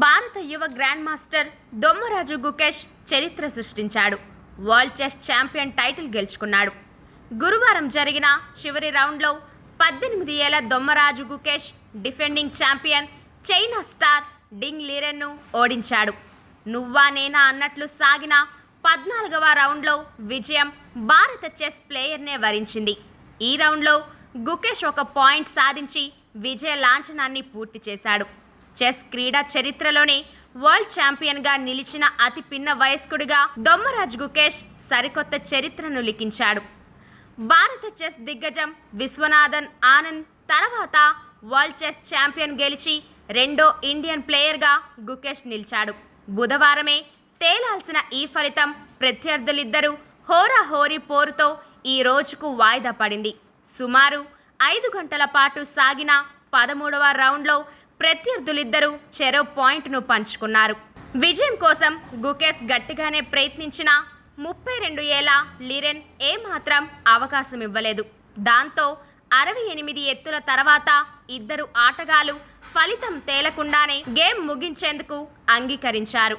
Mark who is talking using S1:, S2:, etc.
S1: భారత యువ grand master Dommaraju Gukesh చరిత్ర సృష్టించాడు. వరల్డ్ చెస్ ఛాంపియన్ టైటిల్ గెలుచుకున్నాడు. గురువారం జరిగిన చివరి రౌండ్లో పద్దెనిమిది ఏళ్ళ Dommaraju Gukesh defending champion China star Ding లీరెన్ను ఓడించాడు. నువ్వా నేనా అన్నట్లు సాగిన పద్నాలుగవ రౌండ్లో విజయం భారత చెస్ ప్లేయర్నే వరించింది. ఈ రౌండ్లో గుకేష్ ఒక పాయింట్ సాధించి విజయ లాంఛనాన్ని పూర్తి చేశాడు. చెస్ క్రీడా చరిత్రలోనే వరల్డ్ ఛాంపియన్గా నిలిచిన అతి పిన్న వయస్కుడిగా దొమ్మరాజ్ గుకేష్ సరికొత్త చరిత్రను లిఖించాడు. భారత చెస్ దిగ్గజం విశ్వనాథన్ ఆనంద్ తర్వాత వరల్డ్ చెస్ ఛాంపియన్ గెలిచి రెండో ఇండియన్ ప్లేయర్గా గుకేష్ నిలిచాడు. బుధవారమే తేలాల్సిన ఈ ఫలితం ప్రత్యర్థులిద్దరూ హోరాహోరీ పోరుతో ఈ రోజుకు వాయిదా పడింది. సుమారు ఐదు గంటల పాటు సాగిన పదమూడవ రౌండ్లో ప్రత్యర్థులిద్దరూ చెరో పాయింట్ను పంచుకున్నారు. విజయం కోసం గుకేస్ గట్టిగానే ప్రయత్నించినా ముప్పై రెండు ఏళ్ళ లిరెన్ ఏమాత్రం అవకాశం ఇవ్వలేదు దాంతో అరవై ఎనిమిది ఎత్తుల తర్వాత ఇద్దరు ఆటగాళ్ళు ఫలితం తేలకుండానే గేమ్ ముగించేందుకు అంగీకరించారు.